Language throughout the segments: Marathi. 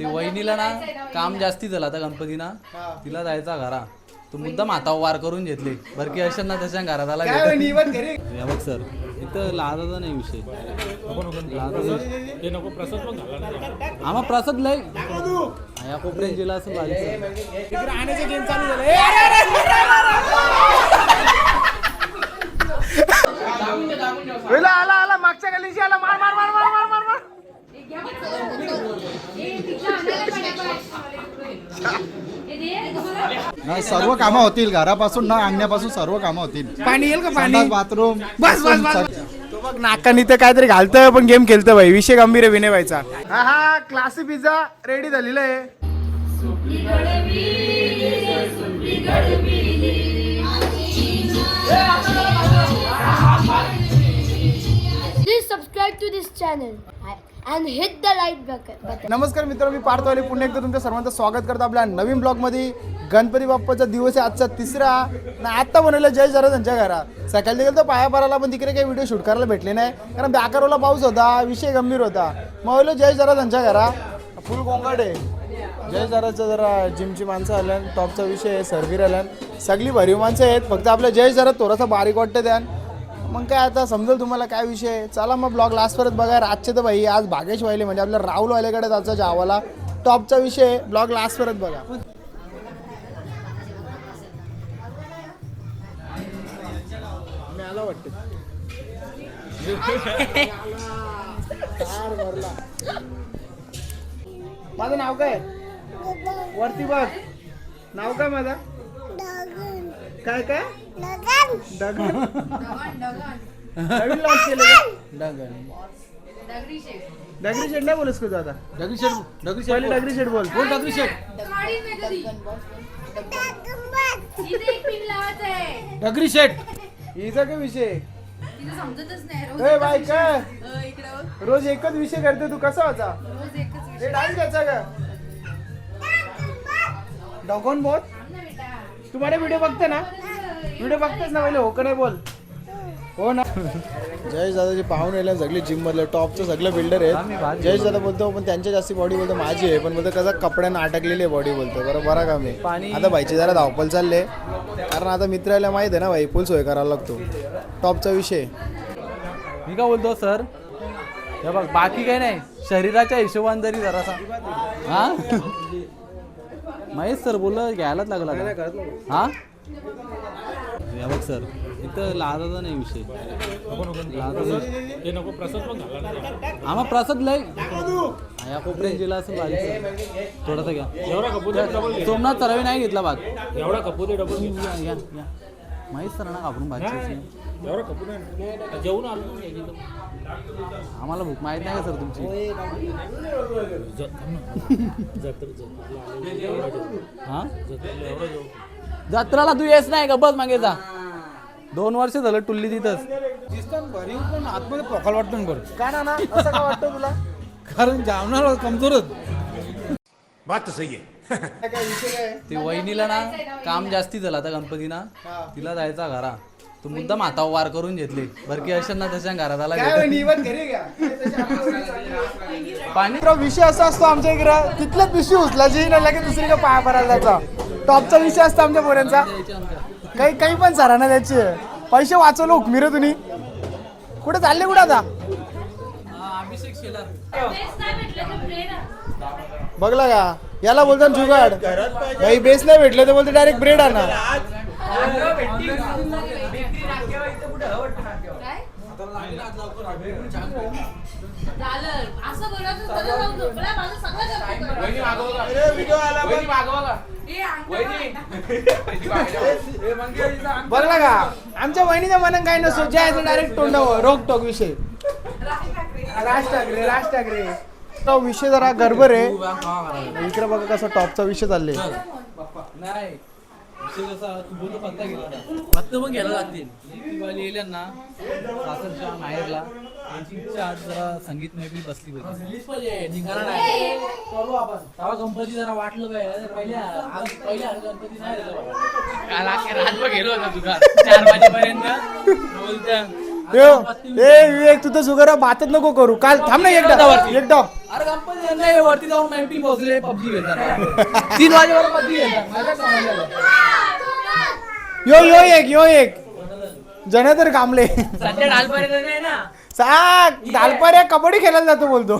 ते वहिनीला ना काम जास्ती झालं आता गणपतीना. तिला जायचा घरा. तो मुद्दाम हातावर वार करून घेतले. बरकी असेल ना त्याच्या घरात आला या बघ सर इथं लादाचा नाही विषय. नाही. आम्हा प्रसाद लय या कोपऱ्यात गेला असं. वेला आला आला मागच्या गलीशी आला. मार मार मार मार मार मार मार. नाही सर्व कामं होतील. घरापासून ना अंगण्यापासून सर्व कामं होतील. पाणी येईल का पाणी? बाथरूम बस बस बस. तो बघ नाकानी तर काहीतरी घालतोय पण गेम खेळतोय भाई विषय गंभीर आहे विनय व्हायचा हा हा क्लासी पिझ्झा रेडी झालेला आहे. Please subscribe to this channel. And hit the light button नमस्कार मित्र मी पार्थवाले पुन्हा एकदा तुमच्या सर्वांचं स्वागत करतो आपल्या नवीन ब्लॉगमध्ये. गणपती बाप्पाचा दिवस आहे आजचा तिसरा. ना आत्ता बनवलं जय जरा त्यांच्या घरात. सकाळी गेलं तर पाया पराला पण तिकडे काही व्हिडिओ शूट करायला भेटले नाही. कारण बॅकरवला पाऊस होता विषय गंभीर होता. मग बोललो जय जरा त्यांच्या घरा फुल गोंगाट आहे. जय जराचं जरा जिमची माणसं आल्यान टॉपचा विषय आहे सर्वीर आल्यान सगळी भरीव माणसं आहेत. फक्त आपल्या जय जरा थोडासा बारीक वाटतं त्यान मग काय आता समजेल तुम्हाला काय विषय. चला मग ब्लॉग लास्ट परत बघा. रातचे तर भाई आज भागेश व्हायले म्हणजे आपल्या राहुल वालेकडे जायचं जावाला टॉपचा विषय ब्लॉग लास्ट परत बघा. माझं नाव काय? वरती बघ. नाव काय माझं? काय काय? दगड. नवीन लॉन्च केलं दगडी. शेट नाही बोलस का तू आता? दगडीशेठ दगडीशेठ पहिले दगडी शेट बोल. बोल दगडीशेठ दगडीशेठ हिचा काय विषय? समजतच नाही. ए बाय काय? रोज इकडं रोज एकच विषय करते तू. कसा होता? रोज एकच विषय. हे डान्स घ्यायचा का? डॉगॉन बोल. तू माझे व्हिडिओ बघते ना? व्हिडिओ बघतेस ना पहिले हो का नाही बोल? हो ना. जयेश दादाचे पाहून यायला सगळे जिम मधले टॉपचं सगळं बिल्डर आहेत. जयेश दादा बोलतो पण त्यांच्या जास्ती बॉडी बोलतो माझी आहे. पण बोलतो कसं कपड्यानं अटकलेली आहे बॉडी बोलतो. बरं बरा काम आहे आता भाईची जरा धावपल चालले कारण आता मित्राला माहीत आहे ना भाई फुल सोय करावा लागतो. टॉपचा विषय. मी काय बोलतो सर? हे बघ बाकी काही नाही. शरीराच्या हिशोबान जरी जरासा. हा? महेश सर बोल घ्यायलाच लागला. हा? या बघ सर इथं लादाचा नाही विषय. नको प्रसाद आम्हा प्रसाद लय या कोपऱ्यात गेला असं बारीक थोडासा घ्या. एवढा कपूर सोमनाथ सरावी नाही घेतला भाग एवढा कपूर डबल या या या. महेश सरांना घाबरून भाजी एवढा जेवून आलो ना एकदम. आम्हाला भूक माहीत नाही का सर तुमची? ज- थांब ना. जत्रा- जत्रेला आलो. एवढा जेवू. हा? जत्रेला एवढा जेवू. जत्राला तू येस नाही का? बस मागे जा. दोन वर्ष झालं टुल्ली तिथंच. भरीव पण आतमध्ये पोखाल वाटतं ना बरं. ना ना असं का वाटतं तुला? कारण जामणार कमजोरच काय विषय काय? ते वहिनीला ना काम जास्ती झालं आता गणपतीना. तिला जायचा घरा. तो मुद्दाम हातावर वार करून घेतले. बरकी असेल ना त्याच्या घरात आला काय म्हणे, इवन घरी घ्या. पाणी? मित्र, विषय असा असतो आमच्या इकडं तिथल्याच पिशवी उचलायची ना लगेच दुसरीकडे पाया भरायला जायचा. टॉपचा विषय असतो आमच्या पोऱ्यांचा काही काही पण सरांना त्याचे. पैसे वाचवलं हुकमी रे तुम्ही. कुठे चालले कुठे आता? बघला का याला बोलतात जुगाड. काही बेस नाही भेटलं तर बोलते डायरेक्ट ब्रेड आणा असं बोलायचं सगळं जाऊ दे. मला माझं सगळं जाऊ दे. ए, अंकल, बघला का? आमच्या वहिनीच्या मनात काय नसतो. जे आहे डायरेक्ट तोंडावर रोग टोक विषय. राज ठाकरे. राज ठाकरे तो विषय जरा गडबड आहे. इकडे बघा कसा टॉपचा विषय चालले नाही. विषय कसा तू बोलतो पत्ता गेला. पत्ता पण घ्यायला लागतील ती वाली येल्या ना सासरच्या माहेरला. इच्छा आज जरा संगीत मैफिल बसली पाहिजे रिलीज पाहिजे. निघाला नाही. करू आपण. तेव्हा गणपती जरा वाटलं पाहिजे पहिले आज पहिले आज गणपती नाही झालं काल अखेर रातभर गेलो होता तुझा चार वाजेपर्यंत. बोलतं यो, ए विवेक तू तर सुगर बातच नको करू. काल थांब ना एकदा. एकदा. अरे गणपती यांना हे वरती जाऊन पबजी खेळतात तीन वाजेवर पबजी माझ्या समजलं. यो यो एक यो एक. जण तर कामले. सध्या डालपर्यंत नाही ना. सांग दालपाऱ्या कबड्डी खेळायला जातो बोलतो.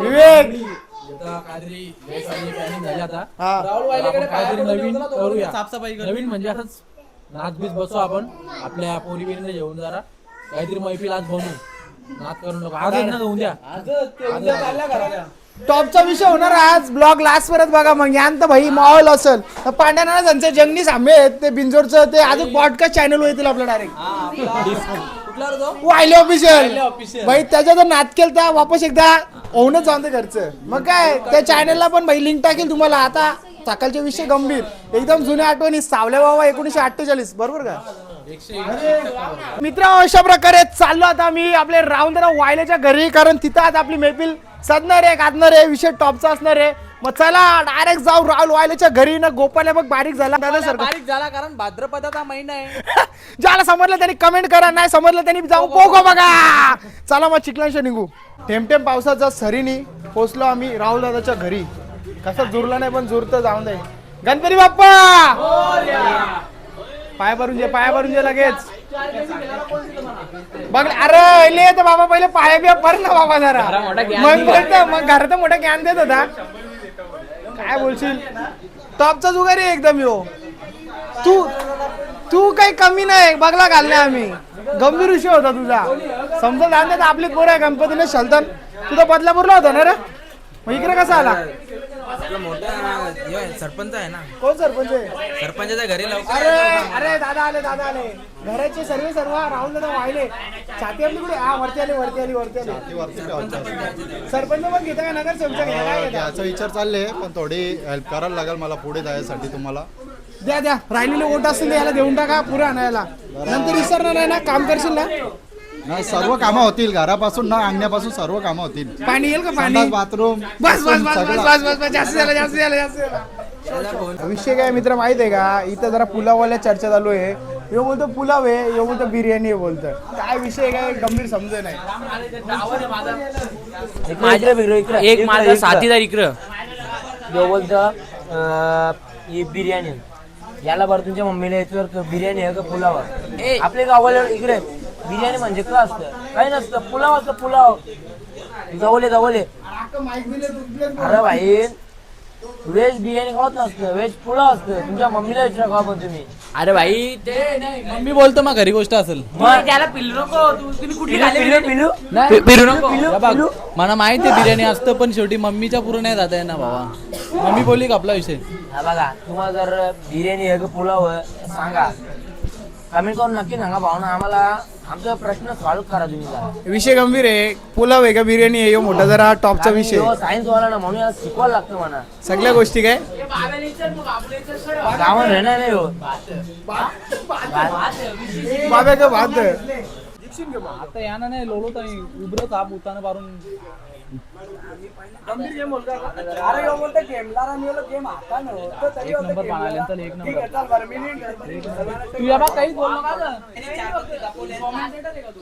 विवेक. आता काहीतरी वेळ झाली, planning झाली आता हा. राहुल वाहिलेकडे काहीतरी नवीन करूया साफसफाई नवीन म्हणजे असंच नाचबीज बसू आपण आपल्या पोरी बिरीने जेवून जरा. काहीतरी मैफिल आज बनवू नाच करू नको. आज ना उद्या. आज टॉपचा विषय होणार आज. ब्लॉग लास्ट परत बघा मग. यांत भाई माहोल असेल. तर पांड्याना त्यांचे जंगली सामे आहेत. ते बिंजोरचं ते अजून पॉडकास्ट चॅनल येतील आपल्या डायरेक्ट कुठला ऑफिशियल. official. भाई त्याच्या जर नात केलं तर वापस एकदा होऊनच जाऊन ते घरचं. मग काय त्या चॅनलला पण भाई लिंक टाकेल तुम्हाला. आता सकाळचे विषय गंभीर. एकदम जुन्या आठवणी. सावले बाबा एकोणीशे अठ्ठेचाळीस. बरोबर का? मित्र अशा प्रकारे चाललो आता मी आपले राहून जरा वायल्याच्या घरी. कारण तिथं आज आपली मैफिल सजणार आहे गाजणार आहे विषय टॉपचा असणार. आहे मग चला डायरेक्ट जाऊ राहुल वायल्याच्या घरी ना गोपाल्या बघ बारीक झाला. दादा सर बारीक झाला कारण भाद्रपदाचा महिना आहे. ज्याला समजलं त्यांनी कमेंट करा नाही समजलं त्यांनी जाऊ पोगो बघा. चला मग चिखलांशी निघू. थेंब थेंब पावसाचा सरीनी पोचलो आम्ही राहुल दादाच्या घरी. कसं जुरलं नाही पण जुरतं जाऊन दे गणपती बाप्पा! पाय भरून जे पाय भरून जे लगेच. बघ अरे ले तर बाबा पहिले पाया बिया भर ना बाबा जरा. मग बोलतो मग घरात मोठं ज्ञान देत होता. काय बोलशील? टॉपचा जुगारी आहे एकदम यो. तू तू काही कमी नाही बघला घालले आम्ही. गंभीर विषय होता तुझा. समजा जाण आपली पोर आहे गणपतीने शलतन. तुझा बदलापूरला होता ना रे? मग इकडे कसा आला? आपलं मोठं हे सरपंच आहे ना. कोण सरपंच आहे? सरपंचाच्या घरी लवकर अरे अरे दादा आले दादा आले. घराचे सर्व सर्व राहुल दादा वाहिले. छाती आपली कुठे? हा वरती आली वरती आली वरती आली. सरपंच पण घेता का नगर काय घेता त्याचा विचार चालले पण थोडी हेल्प करायला लागेल मला पुढे जायसाठी तुम्हाला. द्या द्या. राहिलेले ओट असतील ते याला देऊन टाका पुढे आणायला. नंतर विसरणार नाही ना काम करशील ना? नाही सर्व कामं होतील. घरापासून ना अंगण्यापासून सर्व कामं होतील. पाणी येईल का पाणी? संडास बाथरूम बस बस बस बस बस बस बस जास्त झालं जास्त झालं जास्त. झालं विषय काय मित्र माहीत आहे का? इथं जरा पुलाववाल्या चर्चा चालू आहे. यो बोलतो पुलाव आहे यो बोलतो बिर्याणी आहे बोलतं. काय विषय काय? गंभीर समज नाही. एक माझा साथीदार इकडं. जो बोलतं अं, ही बिर्याणी. याला बरं तुमच्या मम्मीला याच्यावर बिर्याणी आहे का पुलाव? आपल्या गावाला इकडे. बिर्याणी म्हणजे काय असतं? काही नसतं. पुलाव असतं पुलाव. जवळे जवळे अरे भाई व्हेज बिर्याणी खात नसतं. व्हेज पुलाव असतं. तुमच्या मम्मीला विचारा का पण तुम्ही. अरे भाई ते नाही. मम्मी बोलतो मग घरी गोष्ट असेल. त्याला पिल्लू नको. तुम्ही कुठली पिल्लू पिल्लू नाही फिरू नको. हे बघ, मला माहिती आहे बिर्याणी असतं पण शेवटी मम्मीच्या पुढे नाही जाता येणार बाबा. मम्मी बोलली का आपला विषय? हा बघा तुम्हाला जर बिर्याणी आहे का पुलाव आहे सांगा. कमेंट करून नक्की सांगा भावना आम्हाला आमचा प्रश्न सॉल्व्ह करा तुम्ही जरा. विषय गंभीर आहे. पुलाव आहे का बिर्याणी आहे? यो मोठा जरा टॉपचा विषय. सायन्स वाला ना म्हणून याला शिकवायला लागतं म्हणा. सगळ्या गोष्टी काय? गावात राहणार नाही हो बाबा का भात. आता यानं नाही लोलो ताई उभरं ताप उताना पारून एक नंबर पाण्याला चल एक नंबर. तू या बा काहीच बोल नका गं.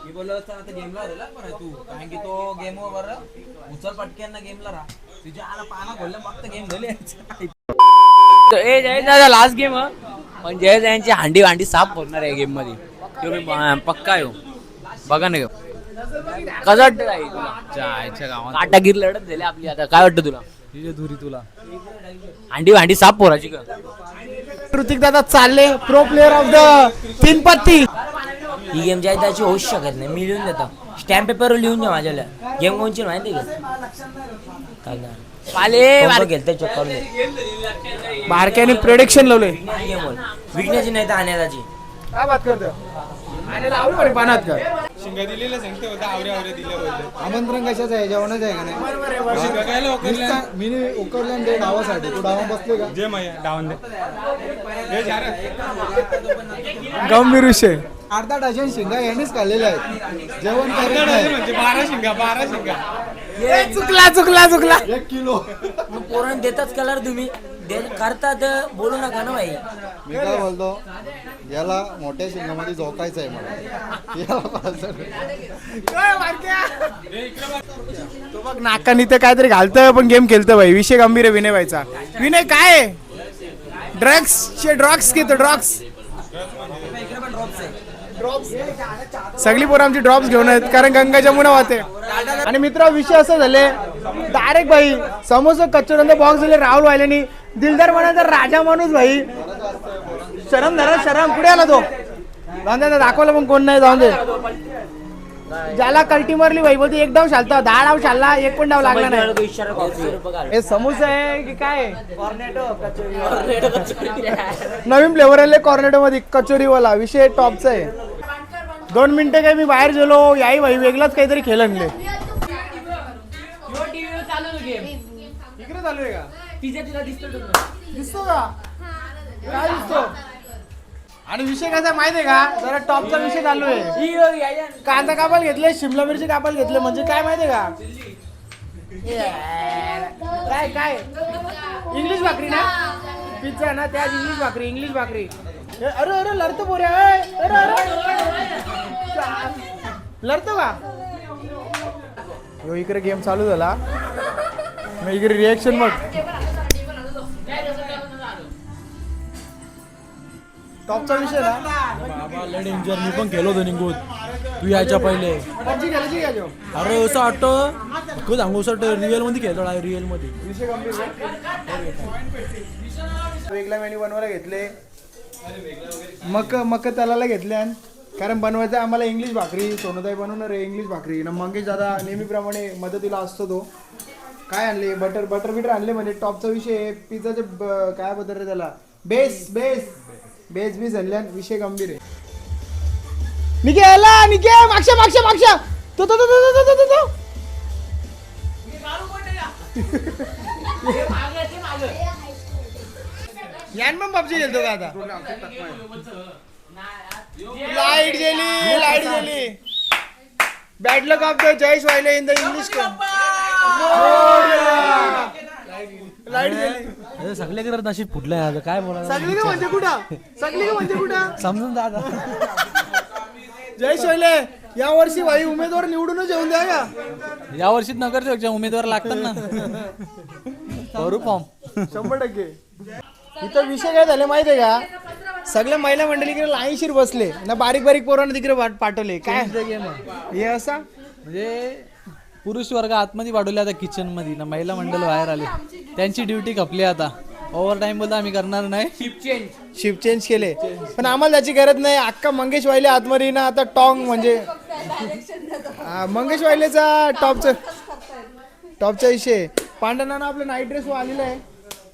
मी बोललो असता आता गेमला राहिला बरं तू. कारण की तो गेम वर उचल पटक्यान गेमला राहा. तुझ्या आला पाना फक्त गेम झाली. ए जय दादा लास्ट गेम पण जय यांची हांडी वांडी साफ होणार आहे गेममध्ये. पक्का येऊ बघा ना कसं वाटतं गावात. काटागीर लढत झाली आपली आता. काय वाटतं तुला? धुरी तुला. हांडी वांडी साफ पोराची का ऋतिक दादा चालले. प्रो प्लेअर ऑफ द तीन पत्ती. ही गेम ज्या त्याची होऊच शकत नाही. मी लिहून देतो. स्टॅम्प पेपरवर लिहून द्या माझ्याला. गेम कोणची माहिती का? काय नाही. चक्कर बारक्याने प्रोडक्शन लावले. गेम विकण्याची नाही तर आणण्याची काय बात करतो बरे आमंत्रण कशाचं आहे? जेवणाचं आहे का नाही? नुसतं मी उकरल्या ते डावासाठी तू डावा बसले का? गंभीर विषय. अर्धा डझन शिंगा यांनीच खाल्लेल्या आहेत. जेवण करत नाही. ए, चुकला चुकला चुकला. एक किलो. मग पोरण देताच कलर तुम्ही. करतात बोलू नका ना भाई. मी काय बोलतो? याला मोठ्या शिंगामध्ये झोकायचं आहे मला. तो बघ नाकानी ते काहीतरी घालतं पण गेम खेळतं भाई. विषय गंभीर आहे विनय भाईचा. विनय काय? ड्रग्स चे ड्रग्स घेतो ड्रग्स सगळी पोरं आमची ड्रॉप्स घेऊन आहेत कारण गंगा जमुना वाहते आणि मित्र विषय असं झाले डायरेक्ट भाई समोसा कच्चोरांचा बॉक्स झाले राहुल व्हायला दिलदार म्हणाचा राजा माणूस भाई. शरम धरा शरम. कुठे आला तो? जाऊन दे दाखवलं पण कोण नाही जाऊन दे. ज्याला कल्टी मारली भाई बोलते एक डाव शालता दहा डाव शालला एक पण डाव लागला नाही. हे समोसा आहे की काय? नवीन फ्लेवर आले कॉर्नेटो मध्ये कचोरीवाला. विषय टॉपचा आहे. दोन मिनिटं काय मी बाहेर गेलो. याही भाई वेगळाच काहीतरी खेळ आणले इकडे चालू आहे का? दिसतो का? काय दिसतो? आणि विषय कसा आहे माहिती आहे का? जरा टॉपचा विषय चालू आहे. कांदा कापाल घेतले शिमला मिरची कापाल घेतले म्हणजे काय माहिती आहे का काय काय? इंग्लिश भाकरी ना? पिझ्झा ना त्याच इंग्लिश भाकरी इंग्लिश भाकरी. ए, अरे अरे लढतो पोऱ्या ए, अरे अरे. लढतो का? ह्यो इकडे गेम चालू झाला. मग इकडे रिएक्शन बघ. टॉपचा विषय ना? बाबा डेंजर मी पण खेळलो होतो निघून. तू यायच्या पहिले. पबजी खेळायची का जो अरे असं वाटतं. सांगू असं रिअलमध्ये खेळतो रिअलमध्ये. विषय गंभीर बनवायला घेतले. मक मक तलाला घेतले आणि कारण बनवायचं आम्हाला इंग्लिश भाकरी सोनोताई बनवणार आहे इंग्लिश भाकरी. ना मंगेश दादा नेहमीप्रमाणे मदतीला असतो तो. काय आणले? बटर बटर बिटर आणले म्हणजे टॉपचा विषय पिझ्झाचे काय बदल रे त्याला? Base base. बेस बीस आणले विषय गंभीर आहे. निके आला निके मागच्या मागच्या मागच्या. तो तो तो तो तो तो तो. तो यान मग पबजी खेळतो का आता? लाइट गेली लाइट गेली. Bad luck of the Jayesh वायले in the English light गेली सगळे करत नशीब फुटलंय आता काय बोला सगळी का म्हणजे कुठं? सगळी का म्हणजे कुठं? समजून आता. जय शैले या वर्षी भाई उमेदवार निवडूनच येऊन द्या का या वर्षी नगरसेवकच्या उमेदवार लागतात ना करू फॉर्म शंभर टक्के. इथं विषय काय झाले माहितीये का? सगळ्या महिला मंडळी इकडे लाईनशीर बसले. ना बारीक बारीक पोरांना तिकडे पाठवले. काय? हे असा? म्हणजे पुरुष वर्ग आतमध्ये वाढवले आता किचनमध्ये ना महिला मंडळ बाहेर आले. त्यांची ड्युटी खपली आता. ओव्हर टाइम बोलता आम्ही करणार नाही. शिफ्ट चेंज केले. पण आम्हाला त्याची गरज नाही. अक्का मंगेश वाहिले आतमध्ये ना आता टॉंग म्हणजे हा, मंगेश वाहिलेचा टॉपचा टॉपचा विषय. पांढरा आपला नाईट ड्रेस आलेला आहे.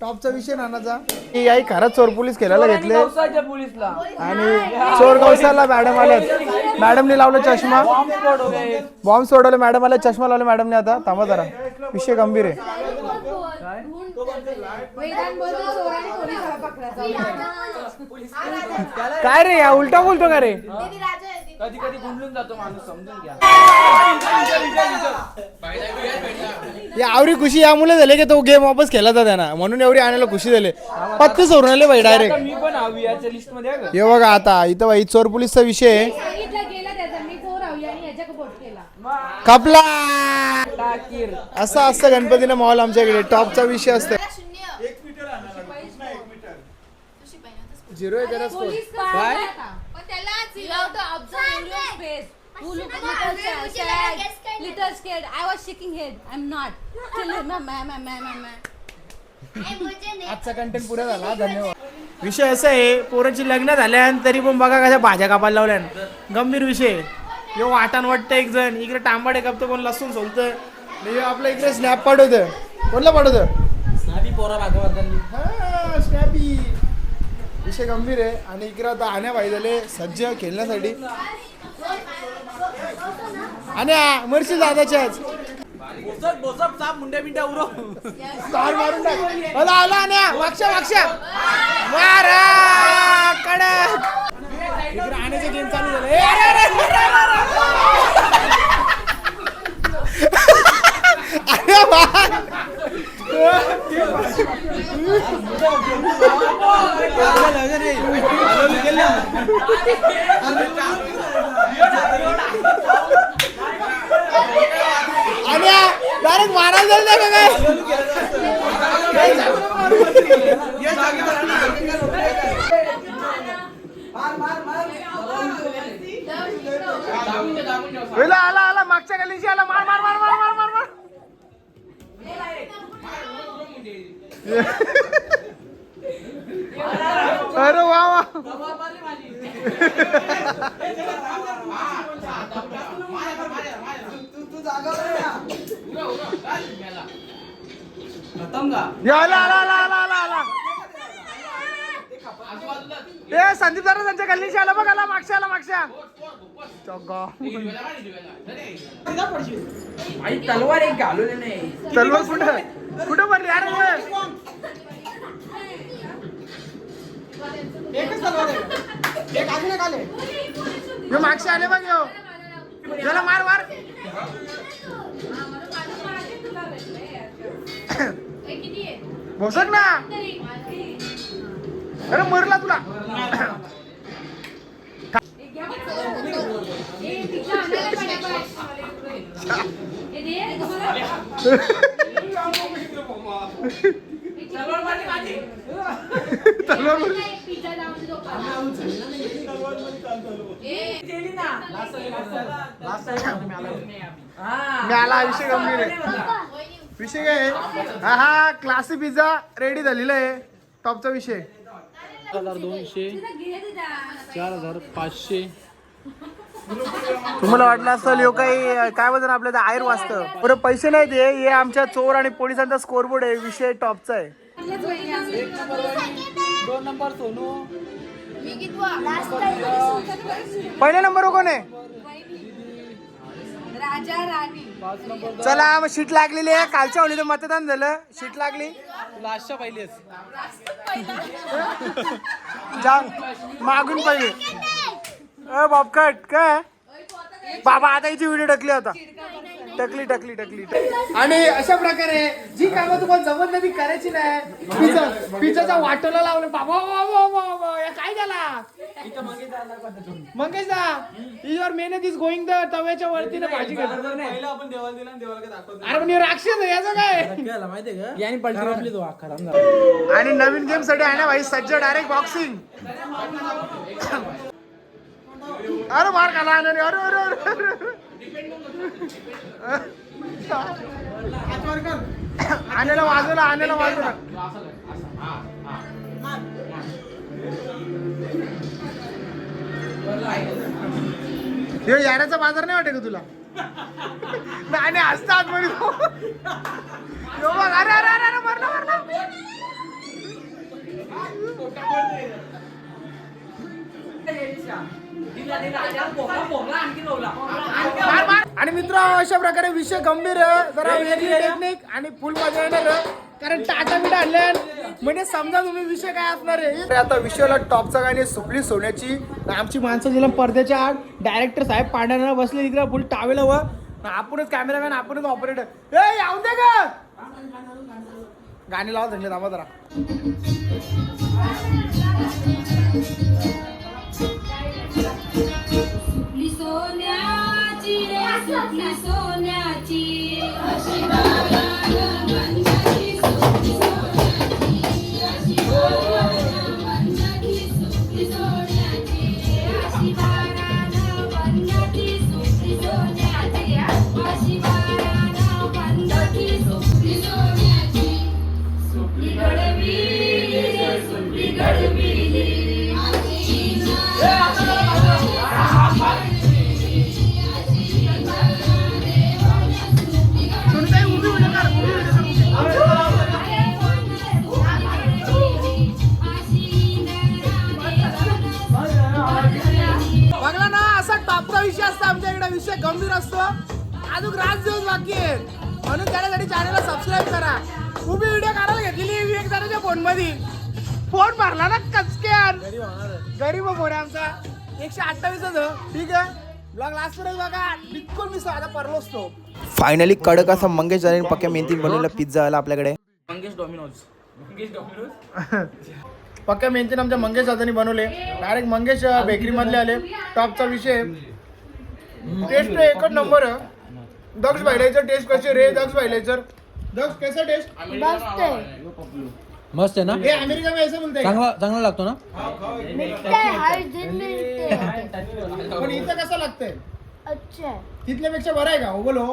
टॉपचा विषय नानाचा. ही आई खरंच चोर पोलीस खेळायला घेतले. पोलीसला. आणि चोर गौसाला मॅडम आल्यात मॅडमने लावलं चष्मा. बॉम्ब सोडवलं मॅडम आल्या चष्मा लावला मॅडमने आता. थांबा जरा. विषय गंभीर आहे. काय? रे या उलटा बोलतो का रे? कधी कधी गुंडून जातो माणूस समजून घ्या. या आवरी खुशी यामुळे झाले की तो गेम वापस खेळला होता त्यांना. म्हणून एवढी आणायला खुशी झाले. पत्ते सोडून आले भाई डायरेक्ट मी पण हवी याच्या लिस्टमध्ये? हे बघा आता इथं भाई चोर पोलीसचा विषय आहे. सांगितलं गेलं त्याचा. मी चोर हवी आणि ह्याच्या बोट केला. कापला! असं असतं गणपतीला मॉल आमच्याकडे. टॉपचा विषय असतो झिरो आहे. काय? पण त्याला without the observe your space. You look little sad, little scared. I was shaking head. I'm not. Till him, meh, meh, meh, meh, meh. आजचा कंटेंट पुरा झाला. धन्यवाद. विषय असा आहे पोरांची लग्न झाल्यान तरी पण बघा कशा भाज्या कापायला लावल्यान. गंभीर विषय. यो वाटाण वाटतं एक जण. इकडे तांबाडे कापतो कोण लसूण सोलतं. आपल्या इकडे स्नॅप पाठवतं. कोणला पाठवतं? पोरा हा, अतिशय गंभीर आहे. आणि इकडे आता आण्या पाहिजे सज्ज खेळण्यासाठी. आणि मरशील दादाच्याच. मारून आला आण्या वाक्षा वाक्षा. मारा कडा अरे वा वा. आला आला आला आला आला आला. ए संदीप दादा त्यांच्या गल्लीशी आला बघ आला मागच्या आला मागच्या. चौगा. आई तलवार एक घालवले नाही. तलवार कुठं? कुठं बनली अरे ये. हे मागचे आले. बघ ह्यो. याला मार मार. भोसक ना. अरे मरला तुला. तलवार. मी आला विषय गंभीर आहे. विषय काय आहे? हा हा क्लासी पिझ्झा रेडी झालेला आहे. टॉपचा विषय. हजार दोनशे चार हजार पाचशे. तुम्हाला वाटलं असेल यो काही काय वजन आपल्या आयर वाचतं बरं पैसे नाही ते हे आमच्या चोर आणि पोलिसांचा स्कोरबोर्ड आहे. विषय टॉपचा आहे. दोन नंबर सोनू. पहिल्या नंबर कोण आहे? राजा राणी. पाच नंबर चला मग शीट लागलेली आहे. कालच्या होळीचं मतदान झालं. शीट लागली. लास्टच्या पहिलेच. जा मागून पहिले. अ बापकट काय? बाबा आता हिची व्हिडिओ टाकली आता. टकली टकली टकली आणि अशा प्रकारे जी कामं तुम्हाला जमत नाही ती करायची नाही. पिझ्झा पिझ्झाचा वाटोला लावलं. बाबा बाबा बाबा या काय झाला? मंगेश दा युअर मेहनत इज गोइंग द तव्याच्या वरती ना भाजी अरे पण हे राक्षस आहे याचं काय? याने पलटी आपली तो खराब आणि नवीन गेमसाठी आहे ना भाई सज्ज डायरेक्ट बॉक्सिंग अरे मार खाला अरे अरे अरे अरे. आण्याला वाजवला आण्याला वाजवला हे याड्याचा बाजार नाही वाटे का तुला? आणि हसता आतमध्ये तो. अरे अरे अरे अरे मरला मरला. मार, आणि मित्र अशा प्रकारे विषय गंभीर आहे. जरा वेगळी टेक्निक आणि फुल मजा येणार. कारण टाटा बिटा आणल्या म्हणजे समजा तुम्ही विषय काय असणार आहे? आता विषयाला टॉपचा गाणी सुपली सोन्याची. आमची माणसं दिला पडद्याच्या आड. डायरेक्टर साहेब पांढऱ्यानं बसले तिकडे फुल टावेला व. आपणच कॅमेरामॅन आपणच ऑपरेटर ए येऊन दे का गाणी लावा धरले थांबा जरा. गंभीर असतो. अजून रात दिवस बाकी आहेत म्हणून त्याच्यासाठी चॅनलला सबस्क्राईब करा. उभी व्हिडिओ काढायला घेतलेली आहे एक जणाच्या फोनमध्ये फोन भरला ना कचक्यान गरीब फोन आहे आमचा. एकशे अठ्ठावीस ठीक आहे? ब्लॉग लास्ट पर्यंत बघा. बिलकुल मी आता परलो असतो. फायनली कडक असा मंगेश आणि पक्या मेहनतीने बनवलेला पिझ्झा आला आपल्याकडे. मंगेश डॉमिनोज. पक्का मेहनतीन आमच्या मंगेश दादानी बनवले. डायरेक्ट मंगेश बेकरी मधले आले. टॉपचा विषय. टेस्ट एकच नंबर आहे. दक्ष भाईलायचं टेस्ट कशी रे दक्ष भाईलायचं दक्ष कैसा टेस्ट मस्त है मस्त आहे ना? हे अमेरिका में ऐसा बोलते हैं चांगला चांगला लागतो ना? मिलता है हर दिन मिलते हैं पण इथं कसं लागतंय? अच्छा है तिथल्यापेक्षा बरं आहे का? हो बोलो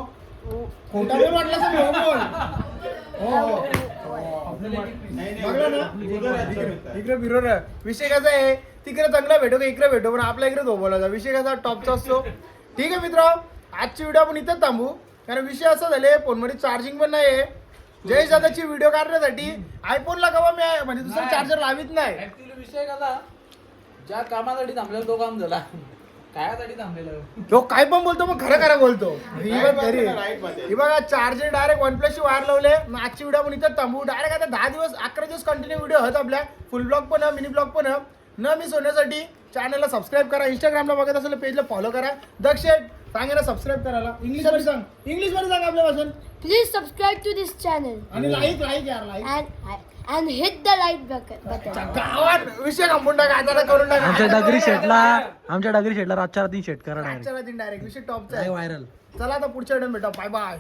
खोटा बोल वाटला तर हो बोल. हो हो. बघलं ना? इकडे- विषय कसा आहे? तिकडे चांगला भेटो का? इकडे भेटो. पण आपल्या इकडे बोलायचा. विषय कसा? टॉपचा असतो. ठीक आहे मित्र आजची व्हिडिओ आपण इथेच थांबू. कारण विषय असा झाले फोनमध्ये चार्जिंग पण नाही आहे जयेश दादाची व्हिडिओ काढण्यासाठी आयफोनला कवा मी म्हणजे दुसरा चार्जर लावित नाही. ऍक्च्युली विषय कसा? ज्या कामासाठी थांबलेला तो काम झाला. कायासाठी थांबलेला तो. काय पण बोलतो मग खरं खरं बोलतो. ही बघ तरी ही बघा चार्जर डायरेक्ट वन प्लसची वायर लावले. मग आजची व्हिडिओ आपण इथं थांबू. डायरेक्ट आता दहा दिवस अकरा दिवस कंटिन्यू व्हिडिओ होत आपल्या. फुल ब्लॉग पण मिनी ब्लॉग पण न मिस होण्यासाठी चॅनलला सबस्क्राईब करा इंस्टाग्रामला बघत असेल पेजला फॉलो करा. दक्ष सांगायला सबस्क्राईब करायला. इंग्लिशमध्ये सांग. इंग्लिशमध्ये सांग आपल्या भाषण Please subscribe to this channel. आणि लाईक लाईक यार like and and hit the like button. गावात विषय कंपून टाका आता करून टाका. आमच्या डगरी शेटला आमच्या डगरी शेटला रातच्या रात्री शेट करा रात्री डायरेक्ट विषय टॉपचा आहे. व्हायरल चला आता पुढच्या व्हिडिओ भेटा. Bye bye